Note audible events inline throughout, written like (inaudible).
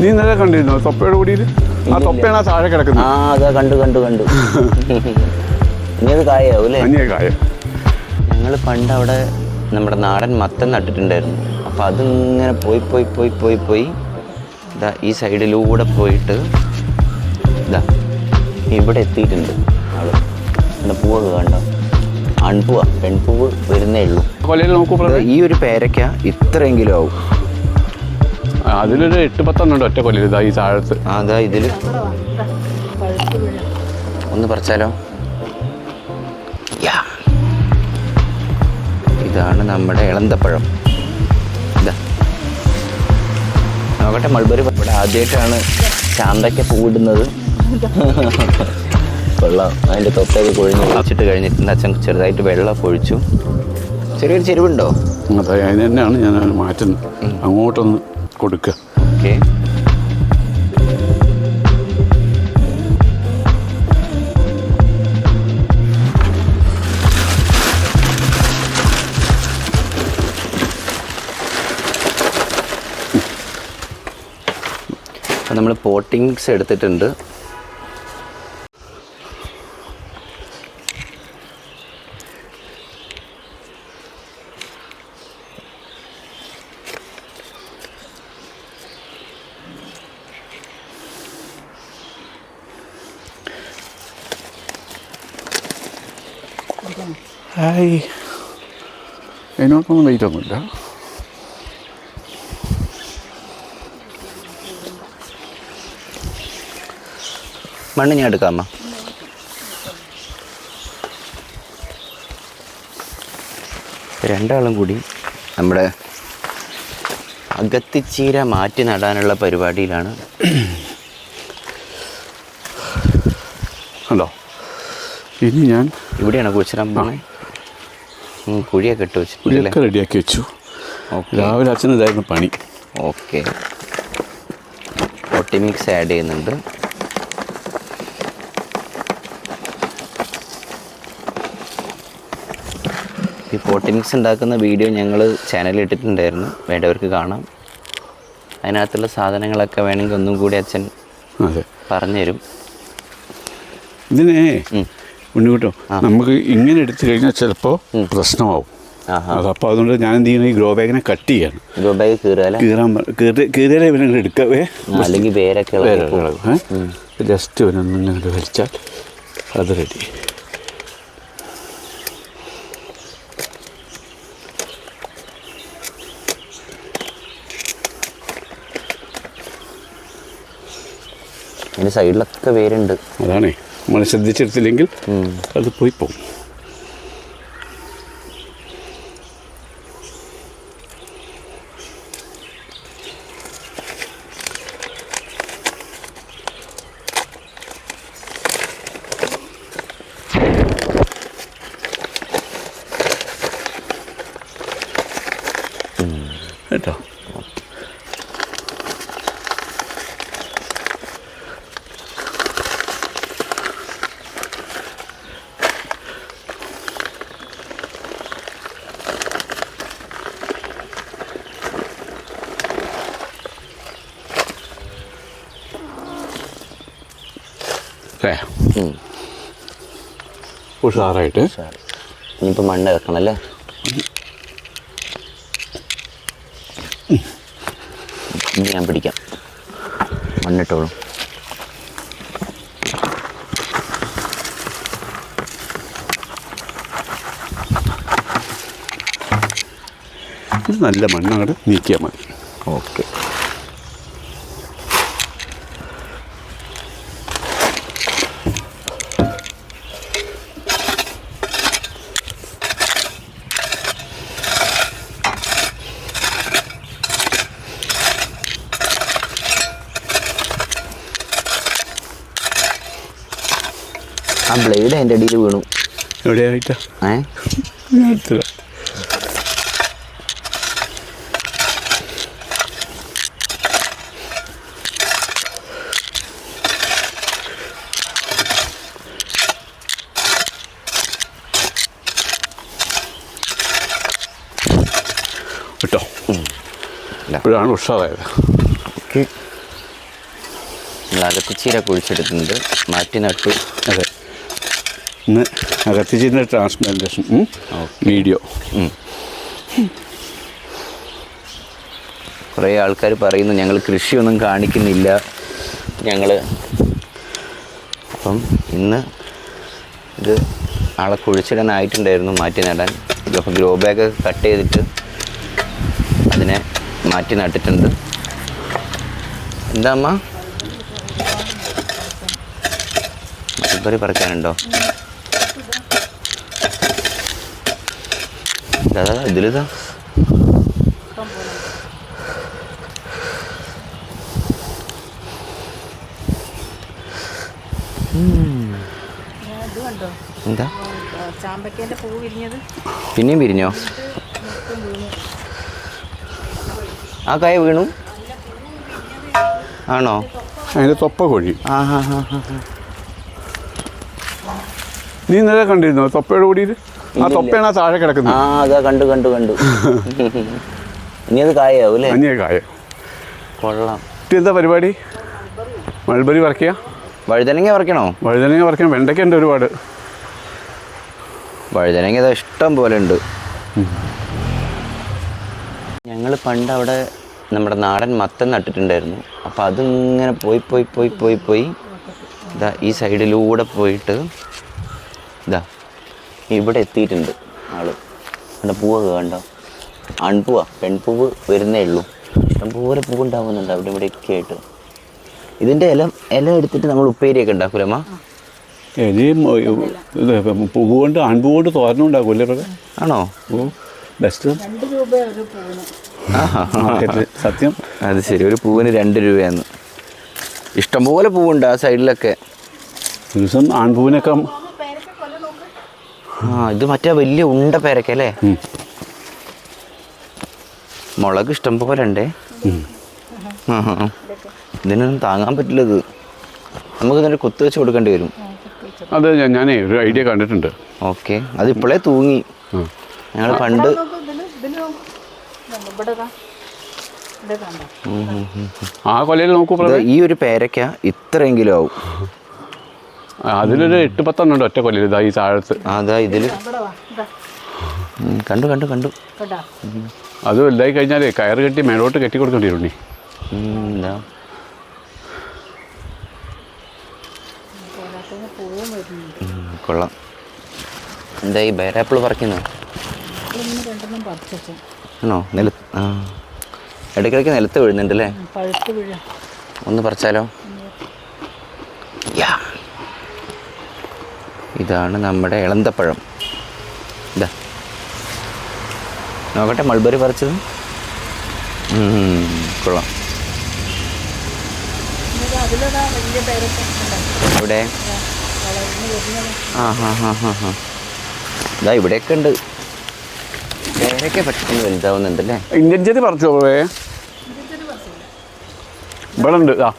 നീ ഇന്നലെ കണ്ടിരുന്നോ? തൊപ്പയുടെ കൂടി ആ തൊപ്പയാണ് ആ താഴെ കിടക്കുന്നത്. ആ അതെ കണ്ടു കണ്ടു കണ്ടു. ഇനി അത് കായാവും അല്ലേ? അന്യ കായ. ഞങ്ങൾ പണ്ട് അവിടെ നമ്മുടെ നാടൻ മത്തൻ നട്ടിട്ടുണ്ടായിരുന്നു. അപ്പോൾ അതിങ്ങനെ പോയി പോയി പോയി പോയി പോയി ഇതാ ഈ സൈഡിലൂടെ പോയിട്ട് ഇതാ ഇവിടെ എത്തിയിട്ടുണ്ട് ആൾ. എന്റെ പൂവൊക്കെ കണ്ടോ? ആൺപൂവ പെൺപൂവ് വരുന്നേ ഉള്ളൂ. കൊലയിൽ ഈ ഒരു പേരയ്ക്ക ഇത്രയെങ്കിലും ആവും. അതിലൊരു എട്ട് പത്തെണ്ണം ഉണ്ട് ഒറ്റ കൊല്ലിൽ ഇതാ ഈ താഴത്ത്. ആ, അതാ ഇതിൽ ഒന്ന് പറിച്ചാലോ? ഇതാണ് നമ്മുടെ ഇളന്തപ്പഴം ഇതാ. നോക്കട്ടെ മൾബറി ഇവിടെ ആദ്യമായിട്ടാണ് ചാമ്പയ്ക്ക പൂവിടുന്നത് വെള്ളം അതിന്റെ തൊട്ടൊക്കെ കൊഴിഞ്ഞ് ഒഴിച്ചിട്ട് കഴിഞ്ഞിട്ടുണ്ട്. അച്ഛൻ ചെറുതായിട്ട് വെള്ളം ഒഴിച്ചു. ചെറിയൊരു ചെരുവുണ്ടോ? അതെ അതിന് തന്നെയാണ് ഞാൻ മാറ്റുന്നത്. അങ്ങോട്ടൊന്ന് കൊടുക്കുക നമ്മൾ പോട്ടിങ്സ് എടുത്തിട്ടുണ്ട്. ഹായ്. അതിനോട്ടൊന്നും വെയിറ്റ് ഒന്നുമില്ല മണ്ണ് ഞാൻ എടുക്കാമ രണ്ടാളും കൂടി നമ്മുടെ അകത്തിച്ചീര മാറ്റി നടാനുള്ള പരിപാടിയിലാണ് ഇനി ഞാൻ ഇവിടെയാണ് കുഴിച്ചിടാൻ പോകുന്നത് കുഴിയൊക്കെ ഇട്ട് വെച്ചു കുഴിയൊക്കെ റെഡിയാക്കി വെച്ചു. ഓക്കെ. രാവിലെ അച്ഛൻ ഇതായിരുന്നു പണി. ഓക്കെ. ഒട്ടി മിക്സ് ആഡ് ചെയ്യുന്നുണ്ട്. ഈ പോട്ടി മിക്സ് ഉണ്ടാക്കുന്ന വീഡിയോ ഞങ്ങൾ ചാനലിൽ ഇട്ടിട്ടുണ്ടായിരുന്നു. വേണ്ടവർക്ക് കാണാം. അതിനകത്തുള്ള സാധനങ്ങളൊക്കെ വേണമെങ്കിൽ ഒന്നും കൂടി അച്ഛൻ പറഞ്ഞുതരും. ഇതിനെ. ഉണ്ണിക്കൂട്ടോ നമുക്ക് ഇങ്ങനെ എടുത്തു കഴിഞ്ഞാൽ ചിലപ്പോൾ പ്രശ്നമാവും. അപ്പൊ അതപ്പോൾ അതുകൊണ്ട് ഞാൻ എന്ത് ചെയ്യുന്നത് ഈ ഗ്രോ ബാഗിനെ കട്ട് ചെയ്യാണ്. ഗ്രോ ബാഗ് കീറുകയല്ല കീറാൻ കീറിയാലേ ഇവനെ എടുക്കവേ അല്ലെങ്കിൽ വേരൊക്കെ ജസ്റ്റ് ഇവനൊന്നും ഇങ്ങനെ വലിച്ചാൽ അത് റെഡി അതിന്റെ സൈഡിലൊക്കെ വേരുണ്ട്. അതാണേ. നമ്മൾ ശ്രദ്ധിച്ചെടുത്തില്ലെങ്കിൽ അത് പോയി പോകും കേട്ടോ ഉം. ഉഷാറായിട്ട്. ഇനിയിപ്പോൾ മണ്ണ് ഇറക്കണം അല്ലേ ഇനി ഞാൻ പിടിക്കാം. മണ്ണിട്ടോളൂ. നല്ല മണ്ണങ്ങോട്ട് നീക്കിയാൽ മതി. ഓക്കെ. ആ ബ്ലേഡ് അതിന്റെ അടിയിൽ വീണു. എവിടെയായിട്ടാ? ഏ? കേട്ടോ. ഇപ്പോഴാണ് ഉഷാറായത്. ഓക്കെ നമ്മൾ കുഴിച്ചെടുക്കുന്നത് മാറ്റി നട്ടു അതെ. ഇന്ന് ചെയ്യുന്ന ട്രാൻസ്പ്ലാന്റേഷൻ വീഡിയോ. കുറേ ആൾക്കാർ പറയുന്നു ഞങ്ങൾ കൃഷിയൊന്നും കാണിക്കുന്നില്ല. ഞങ്ങൾ അപ്പം ഇന്ന് ഇത് ആളെ കുഴിച്ചിടാനായിട്ടുണ്ടായിരുന്നു മാറ്റി നടാൻ. അപ്പോൾ ഗ്രോ ബാഗ് കട്ട് ചെയ്തിട്ട് അതിനെ മാറ്റി നട്ടിട്ടുണ്ട്. എന്താ അമ്മ? പറിക്കാനുണ്ടോ ഇതാ ഇതിലിതാ എന്താ പിന്നെയും പിരിഞ്ഞോ ആ കായ വീണു? ആണോ? അതിന്റെ തൊപ്പ കോഴി. ആ ഹാ ഹാ ഹാ നീ ഇന്നലെ കണ്ടിരുന്നോ? തൊപ്പയുടെ കൂടിയിട്ട്? ആ. തൊപ്പയാണ് ആ താഴെ ആ കിടക്കുന്നത് അതാ കണ്ടു കണ്ടു കണ്ടു. ഇനി അത് കായാവും അല്ലേ അന്യ കായ. കൊള്ളാം. ഇത് എന്താ പരിപാടി? മൾബറി പറിക്കുക വഴുതനങ്ങ പറിക്കണോ വഴുതനങ്ങ പറിക്കാൻ വെണ്ടയ്ക്ക ഉണ്ട് ഒരുപാട്. വഴുതനങ്ങ ഇതാ ഇഷ്ടം പോലെ ഉണ്ട്. ഞങ്ങൾ പണ്ട് അവിടെ നമ്മുടെ നാടൻ മത്തൻ നട്ടിട്ടുണ്ടായിരുന്നു. അപ്പോൾ അതിങ്ങനെ പോയി പോയി പോയി പോയി പോയി ഇതാ ഈ സൈഡിലൂടെ പോയിട്ട് ഇതാ ഇവിടെ എത്തിയിട്ടുണ്ട് ആൾ. എന്റെ പൂവൊക്കെ കണ്ടോ? ആൺപൂവാ പെൺപൂവ് വരുന്നേ ഉള്ളൂ. ഇഷ്ടംപോലെ പൂവ് ഉണ്ടാകുന്നുണ്ട് അവിടെ ഇവിടെയൊക്കെ ആയിട്ട്. ഇതിന്റെ ഇല ഇല എടുത്തിട്ട് നമ്മൾ ഉപ്പേരിയൊക്കെ ഉണ്ടാക്കൂലമ്മ ഇനി ഇത് പൂവ് കൊണ്ട് ആൺപൂ കൊണ്ട് തോരണം ഉണ്ടാക്കൂല്ലേ ആണോ? ബെസ്റ്റ് സത്യം. അത് ശരി ഒരു പൂവിന് രണ്ട് രൂപയാണ് ഇഷ്ടംപോലെ പൂവുണ്ട് ആ സൈഡിലൊക്കെ ദിവസം ആൺപൂവിനൊക്കെ ആ ഇത് മറ്റേ വലിയ ഉണ്ട പേരക്ക അല്ലേ? മുളക് മുളക് ഇഷ്ടംപോലെ ഉണ്ടേ. ഇതിനൊന്നും താങ്ങാൻ പറ്റില്ല ഇത്. നമുക്ക് ഇതിന്റെ കുത്ത് വെച്ച് കൊടുക്കേണ്ടി വരും. അത് ഞാൻ- ഞാനേ ഒരു ഐഡിയ കണ്ടിട്ടുണ്ട്. ഓക്കെ. അത് ഇപ്പോഴേ തൂങ്ങി. ഞങ്ങൾ പണ്ട്. ആ കൊലയിൽ നോക്കൂ ഈ ഒരു പേരക്ക ഇത്രയെങ്കിലും ആവും. അതിലൊരു എട്ട് പത്തെണ്ണം ഉണ്ട് ഒറ്റ കൊല്ലം ഇതാ ഈ താഴത്ത്. അതാ ഇതിൽ ഇവിടെ കണ്ടു കണ്ടു കണ്ടു. അത് വലുതായി കഴിഞ്ഞാലേ കയറ് കെട്ടി മേലോട്ട് കെട്ടി കൊടുക്കേണ്ടി കൊള്ളാം. എന്താ ഈ ബൈറാപ്പിൾ പറിക്കുന്നു? ആണോ? നില ആ. ഇടയ്ക്കിടയ്ക്ക് നിലത്ത് വീഴുന്നുണ്ട് അല്ലേ ഒന്ന് പറിച്ചാലോ? ഇതാണ് നമ്മുടെ ഇളന്തപ്പഴം ഇതാ നോക്കട്ടെ മൾബറി പറിച്ചത്. കൊള്ളാം. ഇവിടെ ആ ഹാ ഹാ ഹാ ഹാ. ഇതാ ഇവിടെയൊക്കെ ഉണ്ട്. പേരൊക്കെ പെട്ടെന്ന് വലുതാവുന്നുണ്ട് അല്ലേ ഇന്ത്യൻ ചെടി പറിച്ചോ പോവേ ഇവിടെ ഉണ്ട് ആ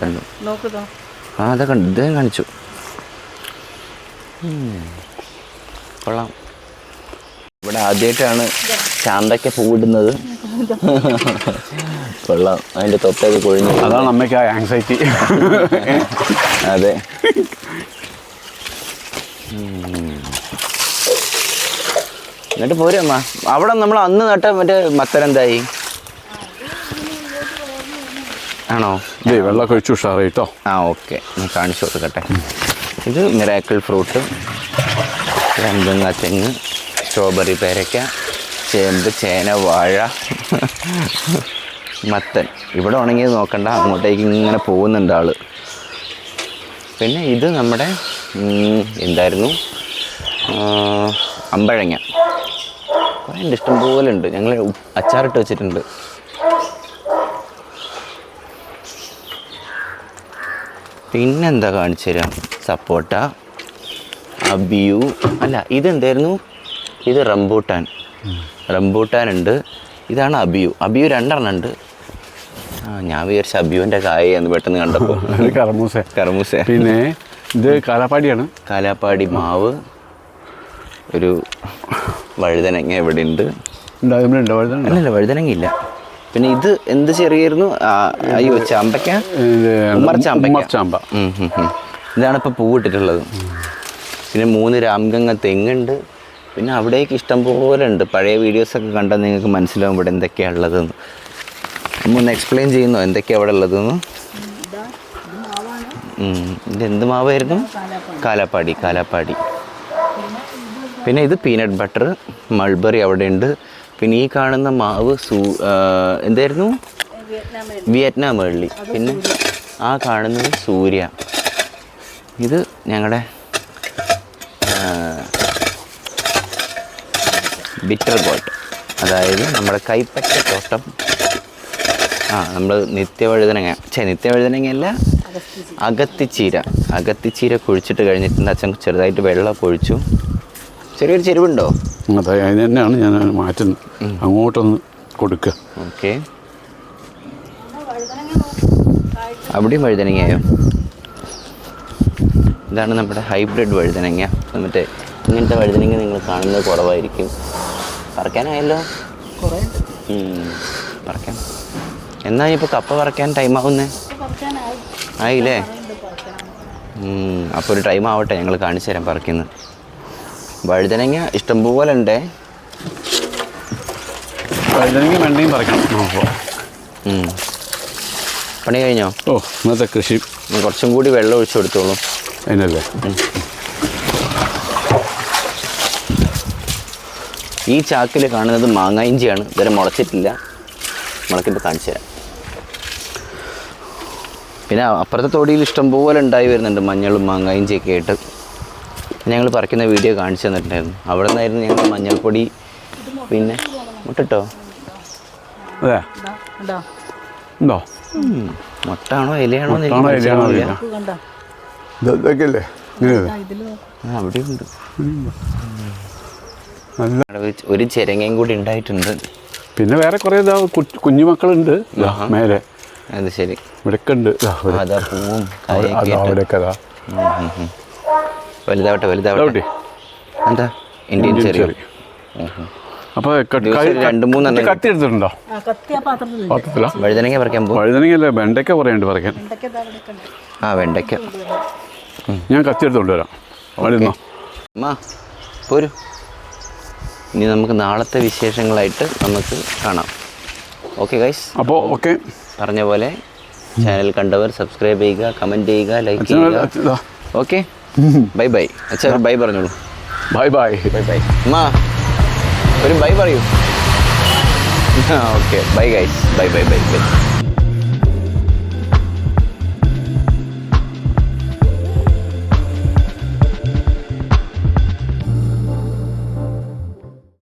കണ്ടു. നോക്കുതോ ആ അതെ കണ്ടു ഇദ്ദേഹം കാണിച്ചു. കൊള്ളാം. ഇവിടെ ആദ്യമായിട്ടാണ് ചാന്തക്ക പൂവിടുന്നത് (laughs) കൊള്ളാം. അതിന്റെ തൊട്ടത് കൊഴിഞ്ഞു. അതാണ് അമ്മയ്ക്ക് ആ ആങ്സൈറ്റി (laughs) അതെ. എന്നിട്ട് പോരമ്മ അവിടെ നമ്മൾ അന്ന് നട്ട മറ്റേ മത്തനെന്തായി ആണോ? ഇതേ വെള്ളമൊക്കെ ഒഴിച്ചു കേട്ടോ ആ ഓക്കെ. ഞാൻ കാണിച്ചു കൊടുക്കട്ടെ. ഇത് മിറാക്കിൾ ഫ്രൂട്ട് രണ്ടും തെങ്ങ് സ്ട്രോബെറി പേരയ്ക്ക ചേമ്പ് ചേന വാഴ മത്തൻ. ഇവിടെ ഉണങ്ങിയത് നോക്കണ്ട അങ്ങോട്ടേക്ക് ഇങ്ങനെ പോകുന്നുണ്ട് ആൾ. പിന്നെ ഇത് നമ്മുടെ എന്തായിരുന്നു? അമ്പഴങ്ങ. കുറേ ഇഷ്ടം പോലെ ഉണ്ട്. ഞങ്ങൾ അച്ചാറിട്ട് വെച്ചിട്ടുണ്ട്. പിന്നെന്താ കാണിച്ചു തരാം? സപ്പോട്ട അബിയു അല്ല ഇതെന്തായിരുന്നു? ഇത് റംബൂട്ടാൻ. റംബൂട്ടാൻ ഉണ്ട് ഇതാണ് അബിയു. അബിയു രണ്ടെണ്ണം ഉണ്ട്. ആ ഞാൻ വിചാരിച്ച അബിയുവിന്റെ കായ എന്ന് പെട്ടെന്ന് കണ്ടപ്പോൾ (laughs) കർമൂസ. കർമൂസ. പിന്നെ ഇത് കാലാപ്പാടിയാണ്. കാലാപ്പാടി മാവ്. ഒരു വഴുതനങ്ങ ഇവിടെ ഉണ്ട് അല്ലല്ല വഴുതനങ്ങ ഇല്ല പിന്നെ ഇത് എന്ത് ചെറിയായിരുന്നു? അയ്യോ ചാമ്പയ്ക്ക? ഇത് ഉമ്മർ ചാമ്പയ്ക്ക. ചാമ്പ. ഉം, ഉം, ഉം. ഇതാണ് ഇപ്പോൾ പൂവിട്ടിട്ടുള്ളത് പിന്നെ മൂന്ന് രാംഗംഗ തെങ്ങുണ്ട്. പിന്നെ അവിടേക്ക് ഇഷ്ടം പോലെ ഉണ്ട്. പഴയ വീഡിയോസ് ഒക്കെ കണ്ടാൽ നിങ്ങൾക്ക് മനസ്സിലാവും ഇവിടെ എന്തൊക്കെയാണ് ഉള്ളതെന്ന്. അമ്മ ഒന്ന് എക്സ്പ്ലെയിൻ ചെയ്യുന്നു? എന്തൊക്കെയാണ് അവിടെ ഉള്ളതെന്ന്. ഇത് എന്ത് മാവായിരുന്നു? കാലാപ്പാടി കാലാപ്പാടി. പിന്നെ ഇത് പീനട്ട് ബട്ടർ മൾബറി അവിടെ ഉണ്ട്. പിന്നെ ഈ കാണുന്ന മാവ് സൂ എന്തായിരുന്നു? വിയറ്റ്നാം വെള്ളി. പിന്നെ ആ കാണുന്നത് സൂര്യ. ഇത് ഞങ്ങളുടെ ബിറ്റർ ഗോട്ട് അതായത് നമ്മുടെ കൈപ്പറ്റ തോട്ടം. ആ നമ്മൾ നിത്യവഴുതനങ്ങ ചേ നിത്യവഴുതനങ്ങയല്ല അകത്തിച്ചീര അകത്തിച്ചീര കുഴിച്ചിട്ട് കഴിഞ്ഞിട്ടുണ്ട് അച്ഛൻ ചെറുതായിട്ട് വെള്ളം ഒഴിച്ചു. ചെറിയൊരു ചെരുവുണ്ടോ? അതെ അതിന് തന്നെയാണ് ഞാൻ മാറ്റുന്നത്. അങ്ങോട്ടൊന്ന് കൊടുക്കുക. ഓക്കെ. അവിടെയും വഴുതനങ്ങയോ? ഇതാണ് നമ്മുടെ ഹൈബ്രിഡ് വഴുതനങ്ങ. മറ്റേ ഇങ്ങനത്തെ വഴുതനങ്ങ നിങ്ങൾ കാണുന്നത് കുറവായിരിക്കും. പറക്കാനായല്ലോ? പറക്കാം. എന്നാ ഇപ്പോൾ കപ്പ പറക്കാൻ ടൈം ആവുന്നേ? ആയില്ലേ? അപ്പോൾ ഒരു ടൈം ആവട്ടെ ഞങ്ങൾ കാണിച്ചു തരാം പറിക്കുന്നത്. വഴുതനങ്ങ ഇഷ്ടംപോലെ ഉണ്ട് വഴുതനങ്ങ വെണ്ടയും പറിക്കണം. പണി കഴിഞ്ഞോ? ഓ ഇന്നത്തെ കൃഷി. കുറച്ചും കൂടി വെള്ളം ഒഴിച്ചു കൊടുത്തോളൂ. അതിനല്ലേ? ഈ ചാക്കിൽ കാണുന്നത് മാങ്ങായിഞ്ചിയാണ്. ഇതുവരെ മുളച്ചിട്ടില്ല. മുളക്കിപ്പോൾ കാണിച്ചു തരാം. പിന്നെ അപ്പുറത്തെ തൊടിയിൽ ഇഷ്ടംപോലെ ഉണ്ടായി വരുന്നുണ്ട് മഞ്ഞളും മാങ്ങായിഞ്ചിയൊക്കെ ആയിട്ട്. ഞങ്ങൾ പറിക്കുന്ന വീഡിയോ കാണിച്ചു തന്നിട്ടുണ്ടായിരുന്നു. അവിടെ നിന്നായിരുന്നു ഞങ്ങൾ മഞ്ഞൾപ്പൊടി പിന്നെ മുട്ടോ അതെ. ഉണ്ടോ. മുട്ടാണോ ഇലയാണോ ഇതൊക്കെയല്ലേ? അവിടെയുണ്ട്. നല്ല ഒരു ചെരങ്ങയും കൂടി ഉണ്ടായിട്ടുണ്ട്. പിന്നെ വേറെ കുറേ ഇതാ കുഞ്ഞുമക്കളുണ്ട്. മേലെ. അത് ശരി. ഇവിടെയൊക്കെ ഉണ്ട്. ഇതാ ഇവിടെ. അതാ പൂവും അവിടെ കായൊക്കെ അതാ അവിടെയൊക്കെ ഉം, ഉം, ഉം. വലുതാവട്ടെ വലുതാവട്ടെ. എന്താ? ഇന്ത്യൻ ചെറിയ? അപ്പോൾ രണ്ട് മൂന്ന് കത്തി എടുത്തിട്ടുണ്ടോ ആ കത്തി ആ പാത്രത്തിലാ? വഴുതനങ്ങ പറിക്കാൻ പോകും വഴുതനങ്ങയല്ലേ വെണ്ടയ്ക്ക കുറേ ഉണ്ട് പറിക്കാൻ. എന്തൊക്കെ ഇതാ ഇവിടെ ഉണ്ട്. ആ വെണ്ടയ്ക്ക. ഞാൻ കത്തി എടുത്തുകൊണ്ട് വരാം അമ്മാ ഇനി നമുക്ക് നാളത്തെ വിശേഷങ്ങളായിട്ട് നമുക്ക് കാണാം. ഓക്കെ ഗൈസ് അപ്പോൾ ഓക്കെ. പറഞ്ഞ പോലെ ചാനൽ കണ്ടവർ സബ്സ്ക്രൈബ് ചെയ്യുക കമന്റ് ചെയ്യുക ലൈക്ക് ചെയ്യുക. ഓക്കെ. ബൈ ബൈ അച്ഛൻ ബൈ പറഞ്ഞോളൂ. ബൈ ബൈ ബൈ ബൈ അമ്മാ ഒരു ബൈ പറയൂ. Okay. Bye guys bye bye bye bye.